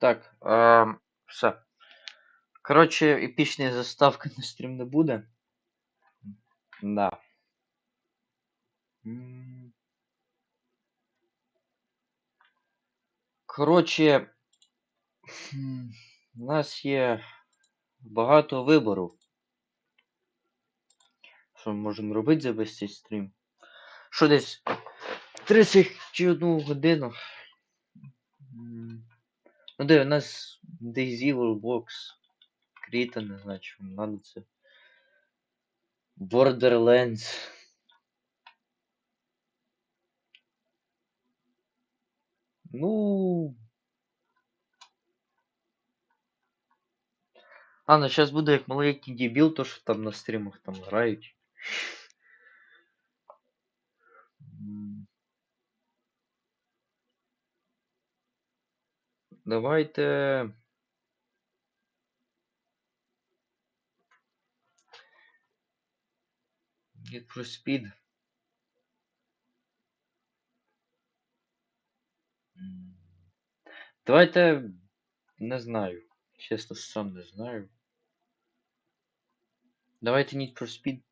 Так, е, все. Коротше, епічної заставки на стрім не буде. Да. Коротше, у нас є багато вибору. Що ми можемо робити за весь цей стрім? Що десь 31 годину. Ну де, у нас DayZ Box. Кріта, не надо це. Borderlands. Ну. А, ну зараз буде як маленький дебіл, то що там на стрімах там грають. Давайте. Need for Speed. Давайте. Не знаю. Чесно, сам не знаю. Давайте Need for Speed.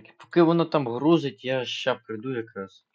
Так, поки воно там грузить, я ще прийду якраз.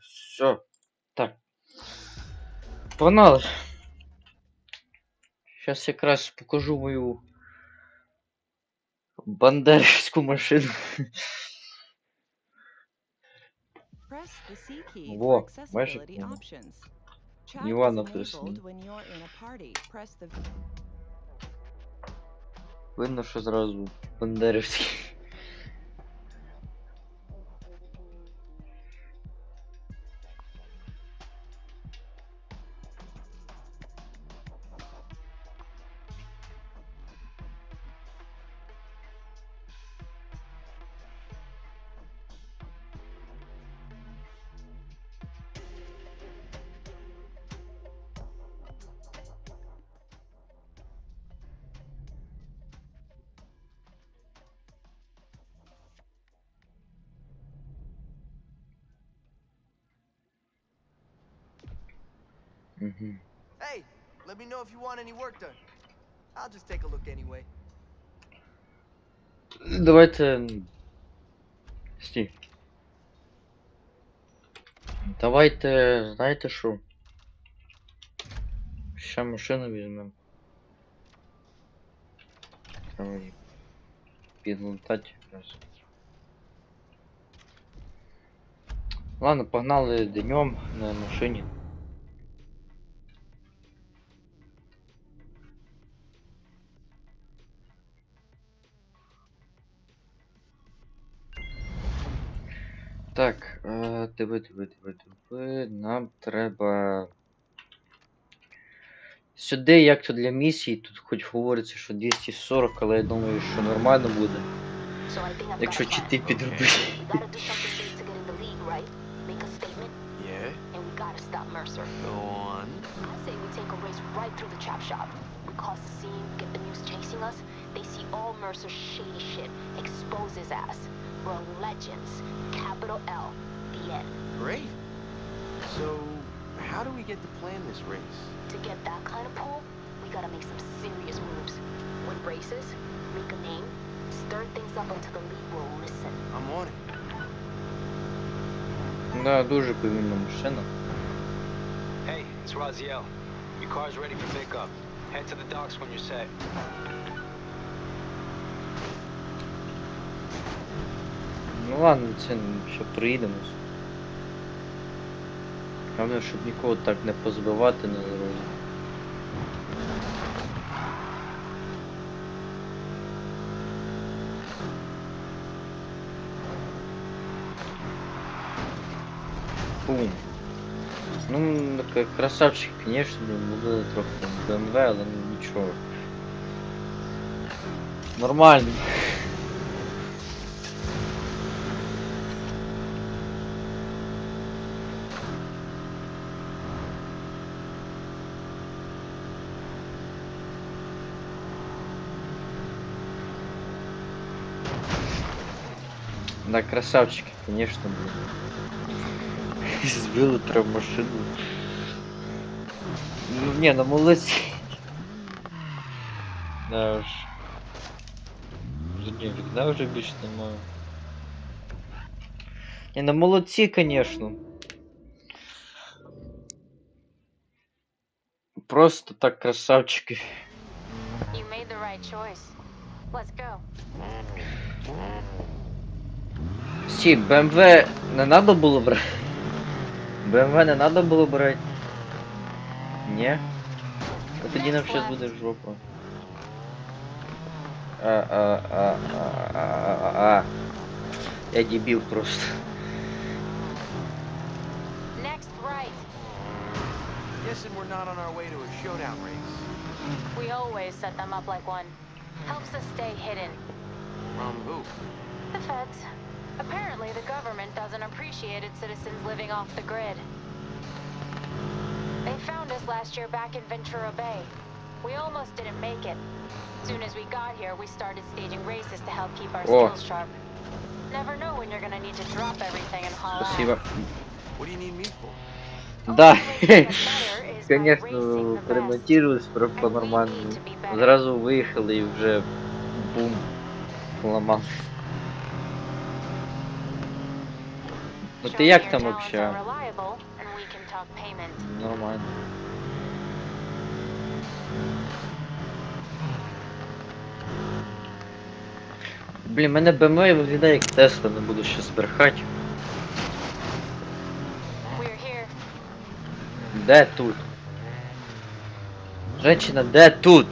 Все. Так. Погнали. Сейчас якраз покажу мою бандерівську машину. Во. Chat Івана the Видно, що зразу бандерівський. Угу. Hey, let me know if you want any work done. I'll just take a look anyway. Давайте. м, Стій. Давайте, знаєте що? Ще машину візьмемо. Треба її підлутати якраз. Ладно, погнали днем на машині. Так, е, диви, диви, диви, диви. Нам треба. Сюди, як то для місії, тут хоч говориться, що 240, але я думаю, що нормально буде. Якщо чити підробити. Mercer's shady shit. Expose his ass. We're legends. Capital L. The end. Great. So, how do we get to plan this race? To get that kind of pull, we gotta make some serious moves. Win races, make a name, stir things up until the league will listen. I'm on it. Да, дуже повільна машина. Hey, it's Raziel. Your car's ready for pickup. Head to the docks when you're set. Ну ладно, це ще приїдемось. Головне, щоб нікого так не позбивати на дорозі. Бум. Ну, красавчик, конечно, буде трохи БМВ, але нічого. Нормально. Да, красавчики, конечно, блин. Сбил прям машину. Ну, не, ну молодцы. Да уж. Вже ні, вікна вже більше немає. Не, ну молодці, конечно. Просто так красавчики. You made the right choice. Let's go. Сі, БМВ не надо було брати. БМВ не надо було брати. Ні. От тоді нам щас буде жопа. А, а, а, а, а, а, а. Я дебіл просто. Next right. Guessing we're not on our way to a showdown race. We always set them up like one. Helps us stay hidden. From who? The feds. Apparently, the government doesn't appreciate its citizens living off the grid. They found us last year back in Ventura Bay. We almost didn't make it. Soon as we got here, we started staging races to help keep our Oh. skills sharp. Never know when you're gonna need to drop everything and haul Спасибо. ass. What do you need me for? Да. Only way to get better is by Конечно, racing the best. поремонтировались про And we по-нормальному. need to be better. Зразу виїхали і вже бум. Ламав. Ну ти як там вообще? Нормально. Блін, мене BMW виглядає як Тесла, не буду ще збрехати. We're. Де тут? Женщина, де тут?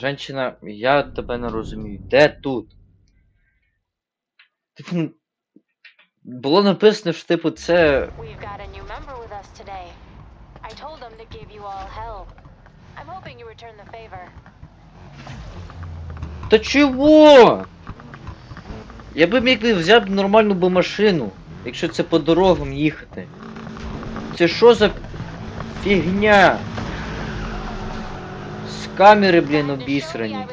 Женщина, я тебе не розумію. Де тут? Типу, було написано, що типу це. Та чого? Я би міг би взяти нормальну би машину, якщо це по дорогам їхати. Це що за фігня? З камери, блін, обісрані.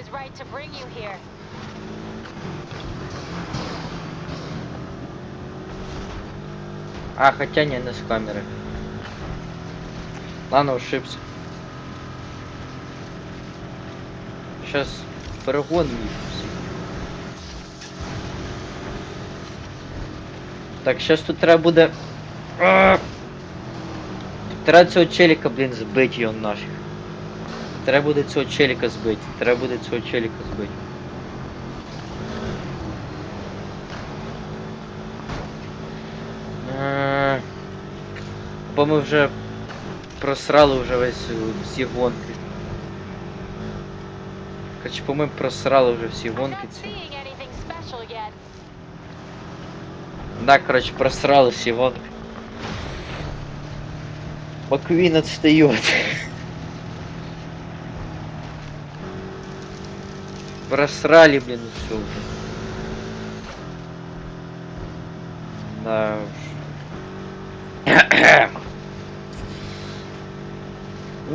А, хотя не, не з камери. Ладно, ошибся. Сейчас перегон їх. Так, щас тут треба буде. Треба цього челіка, блін, збити його нафіг. Треба буде цього челіка збити. Треба буде цього челіка збити. ми вже просрали вже весь всі гонки. Короче, по ми просрали вже всі I'm гонки not ці. seeing anything special yet. Да, короче, просрали всі гонки. Маквин отстает. Просрали, блин, все уже. Да уж.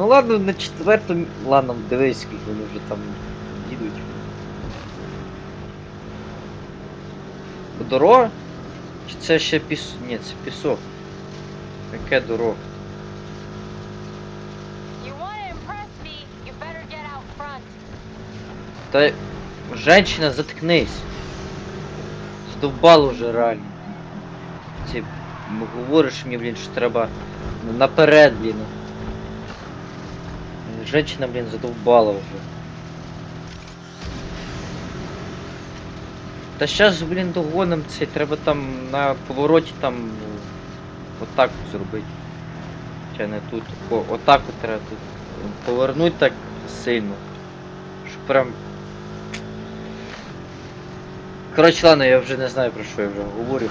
Ну ладно, на четвертому. Ладно, дивись, скільки вони вже там їдуть. Дорога? Чи це ще піс... Ні, це пісок. Яке дорога? Та женщина, заткнись. Здовбало вже реально. М- говориш мені, блін, що треба наперед, блін. Женщина, блін, задовбала вже. Та щас, блін, догоним цей, треба там на повороті там ну, отак от зробити. Чи не тут. О, отак от треба тут. Повернуть так сильно. Щоб прям Коротше, ладно, я вже не знаю про що я вже говорю.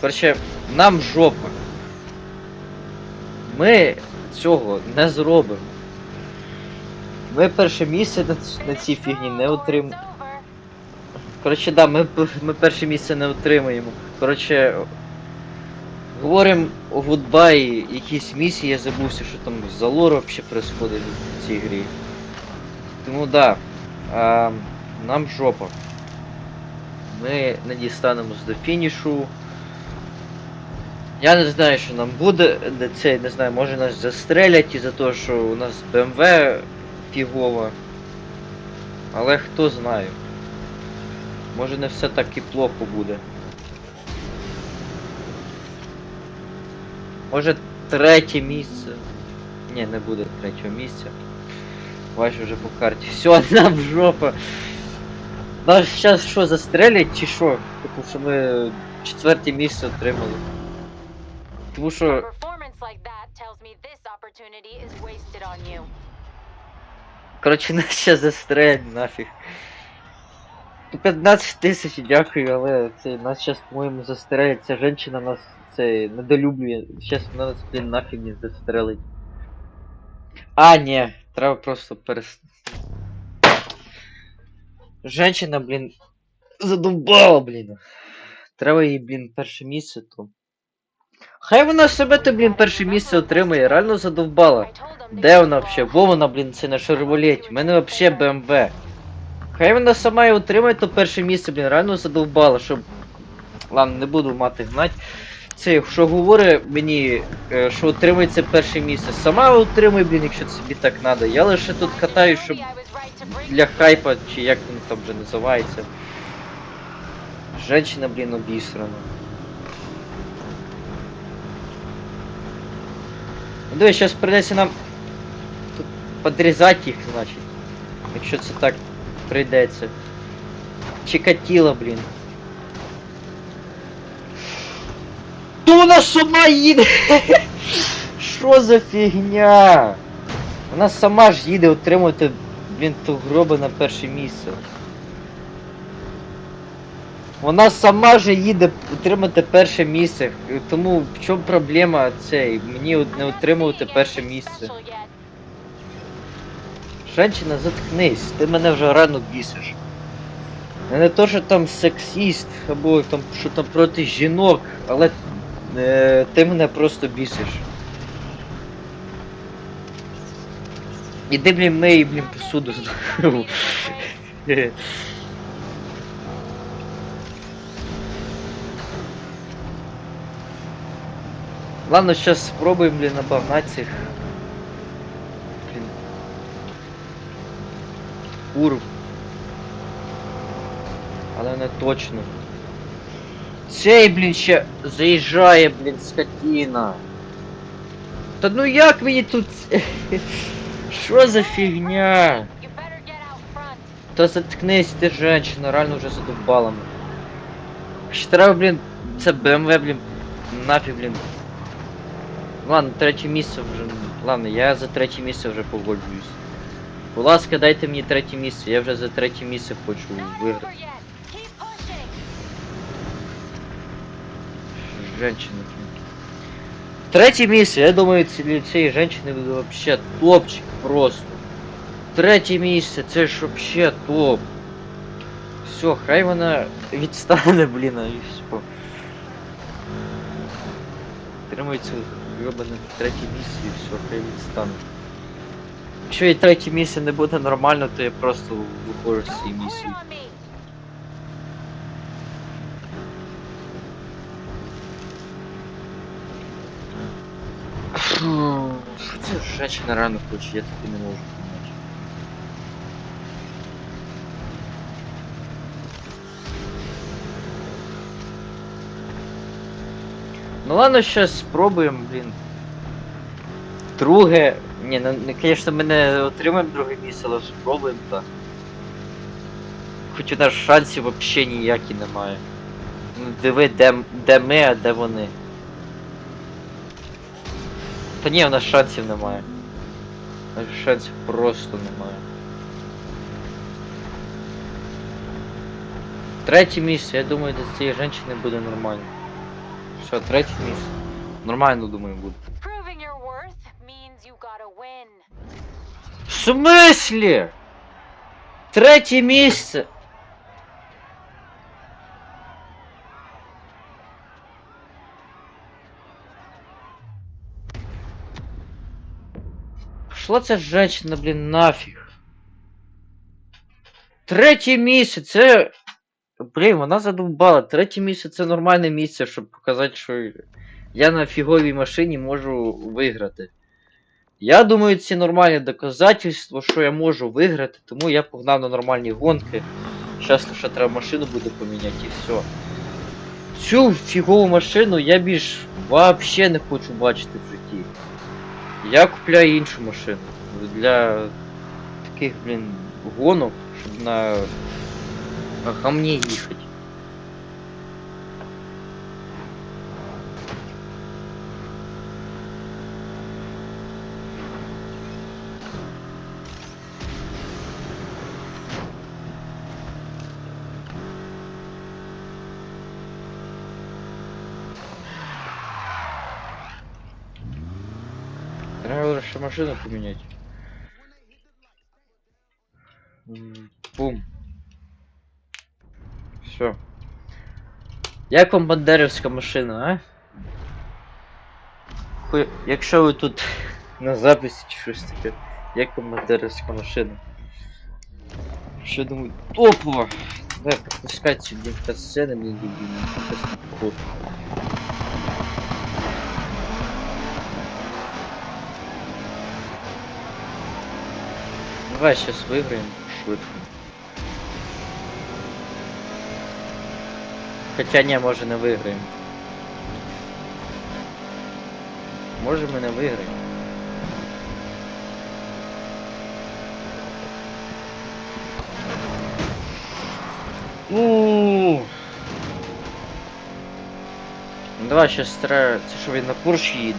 Коротше, нам жопа. Ми цього не зробимо. Ми перше місце на, на цій фігні не отримаємо. Коротше, да, ми, ми перше місце не отримаємо. Коротше. Говоримо о гудбай, якісь місії, я забувся, що там за лор вообще происходить в цій грі. Тому да. Нам жопа. Ми не дістанемось до фінішу. Я не знаю, що нам буде, де це, не знаю, може нас застрелять із-за того, що у нас БМВ фігова. Але хто знає. Може не все так і плохо буде. Може третє місце. Ні, не буде третього місця. Бачу вже по карті. Все, нам жопа. Нас зараз що, застрелять чи що? Тому що ми четверте місце отримали. Тому що. Коротше, нас ще застрелять нафіг. Ну, 15 тисяч, дякую, але це нас зараз, по-моєму, застрелять. Ця жінка нас це недолюблює. Зараз вона нас, блін, нафіг не застрелить. А, ні, треба просто перес... Женщина, блін, задовбала, блін. Треба їй, блін, перше місце то. Хай вона себе то, блін, перше місце отримує, реально задовбала. Де вона вообще? Во вона, блін, це на шарволеті. У мене вообще БМВ. Хай вона сама і отримає то перше місце, блін, реально задовбала, щоб. Ладно, не буду мати гнать. Це, що говорить мені, е, що отримується перше місце. Сама отримуй, блін, якщо тобі так треба. Я лише тут катаюсь, щоб для хайпа, чи як він там вже називається. Женщина, блін, обісрана. Ну диви, зараз прийдеться нам тут подрізати їх, значить. Якщо це так прийдеться. Чикатіло, блін. То вона сама їде! Що за фігня? Вона сама ж їде отримувати, блін, ту гроби на перше місце. Вона сама же їде отримати перше місце. Тому в чому проблема цей? Мені не отримувати перше місце. Женщина, заткнись, ти мене вже рано бісиш. Я не то, що там сексіст, або там що там проти жінок, але е, ти мене просто бісиш. Іди, блін, мий, блін, посуду Ладно, сейчас спробуем, блин, обогнать цих. Блин. Кур. Але не точно. Цей, блін, ще заїжджає, блін, скотина. Та ну як мені тут. Що за фігня? Та заткнись ти, женщина, реально вже задовбала мене. Ще треба, блін, це БМВ, блін, нафіг, блін. Ладно, третє місце вже. Ладно, я за третє місце вже погоджуюсь. Будь ласка, дайте мені третє місце, я вже за третє місце хочу виграти. Женщина. Третє місце, я думаю, ці- цієї жінки буде вообще топчик просто. Третє місце, це ж вообще топ. Все, хай вона відстане, блін, і все. Тримається йобане третє місце і все, хай відстане. Якщо і третє місце не буде нормально, то я просто виходжу з цієї місії. Фу, Що це женщина рано хоче, я таки не можу Ну ладно, сейчас спробуємо, блін. Друге. Ні, ну, не, конечно, ми не отримаємо друге місце, але спробуємо так. Хоч у нас шансів вообще ніякі немає. Ну диви, де, де ми, а де вони. Та ні, у нас шансів немає. У нас шансів просто немає. Третє місце, я думаю, для цієї жінки буде нормально. Все, третє місце. Нормально, думаю, буде. Proving your worth means you gotta win. В смысле? Третє місце. Пішла ця женщина, блін, нафіг. Третє місце, це. Блін, вона задовбала. Третє місце це нормальне місце, щоб показати, що я на фіговій машині можу виграти. Я думаю, це нормальне доказательство, що я можу виграти, тому я погнав на нормальні гонки. Щас лише треба машину буде поміняти і все. Цю фігову машину я більш вообще не хочу бачити в житті. Я купляю іншу машину. Для таких, блін, гонок, щоб на гамні їхати. Треба лише машину поміняти. Як вам бандерівська машина, а? Хуй... Якщо ви тут на записі чи щось таке, як вам бандерівська машина? Що думаю, топова! Давай пропускать сюди касцени мені не. Давай сейчас выиграем швидко. Хоча ні, може не виграємо. Може ми не виграємо. Ну. Давай сейчас стара... Це що він на Порш їде.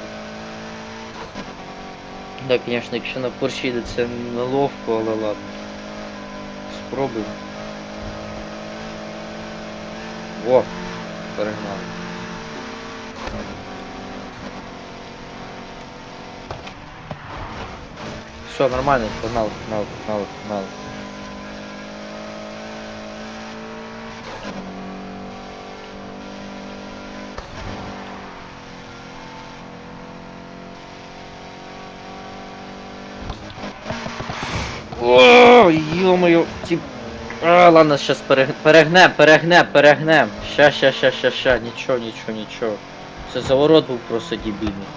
Да, конечно, якщо на Порш їде, це неловко, але ладно. Спробуємо. О, перегнали. Все, нормально, погнали, погнали, погнали, погнали. А, ладно, сейчас перегнем, перегнем, перегнем. Ща, ща, ща, ща, ща, нічого, нічого, нічого. Це заворот був просто дебільний.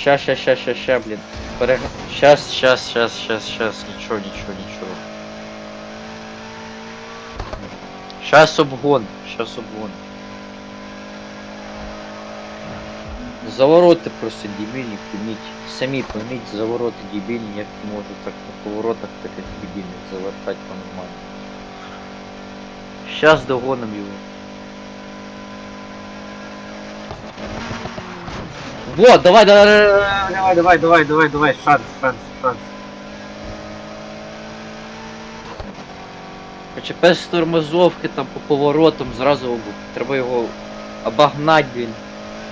Ща, ща, ща, ща, ща, блін. Перег... Щас, щас, щас, щас, щас, нічого, нічого, нічого. Щас обгон, щас обгон. Завороти просто дебільні, пойміть. Самі пойміть, завороти дебільні, як можу так на поворотах таких дебільних завертати по-нормально. Щас догоним його. Вот, давай, давай, давай, давай, давай, давай, давай, шанс, шанс, шанс. Хоча без тормозовки там по поворотам зразу треба його обогнати, блін,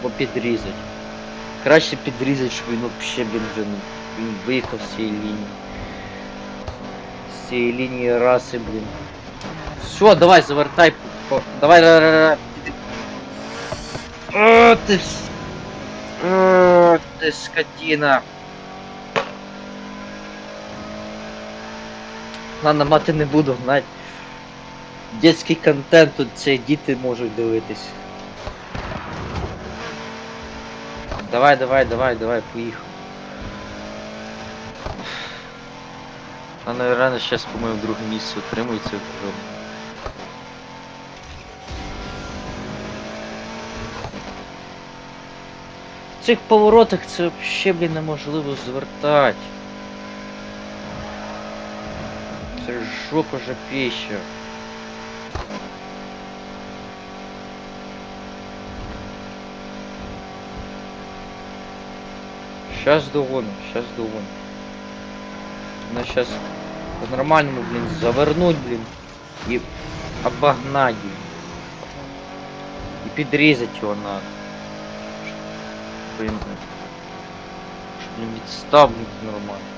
або підрізати. Краще підрізати, щоб він вообще, блін, вже ну, він виїхав з цієї лінії. З цієї лінії раси, блін. Все, давай, завертай. по- Давай. О, ти О, ти скотина. Ладно, мати не буду гнать. Детський контент тут це діти можуть дивитись. Давай, давай, давай, давай, поїхав. А наверное, сейчас, по-моему, друге місце отримується вже. В цих поворотах це вообще, блін, неможливо звертати. Це жопа жопеща. Сейчас догоним, сейчас догоним. Надо сейчас по-нормальному, блин, завернуть, блин, и обогнать, блин. И подрезать его надо. Блин, блин, блин, відставник нормально.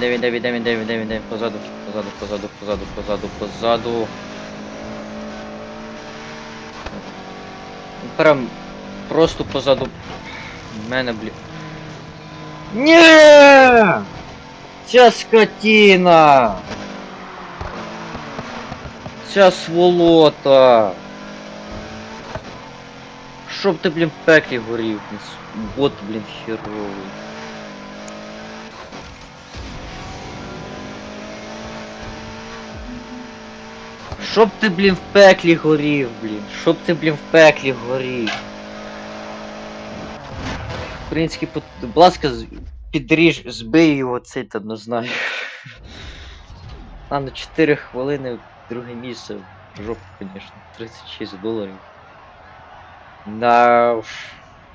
Давай, давай, давай, давай, давай, давай, давай, давай, позаду, позаду, позаду, позаду, позаду, позаду. Прям просто позаду мене, блін. Ні! Ця скотина! Ця сволота! Щоб ти, блін, в пеклі горів, бот, блін, херовий. Щоб ти, блін, в пеклі горів, блін. Щоб ти, блін, в пеклі горів. В принципі, будь ласка, підріж, збий його цей там, не знаю. А, на 4 хвилини друге місце. Жопа, конечно. 36 доларів. Да уж.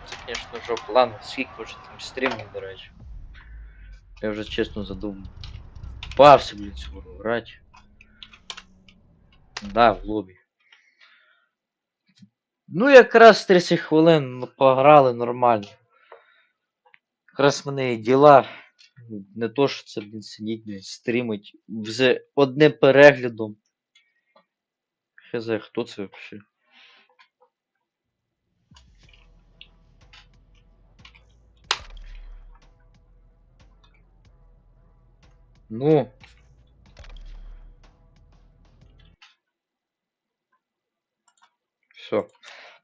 Це, конечно, жопа. Ладно, скільки вже там стрімів, до речі. Я вже чесно задумав. Пався, блін, цього грати. Да, в лобі. Ну, якраз 30 хвилин пограли нормально. Якраз мене і діла. Не то, що це, блін, сидіть, блін, стрімить з одним переглядом. Хз, хто це вообще? Ну.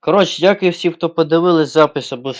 Коротше, дякую всім, хто подивились запис або.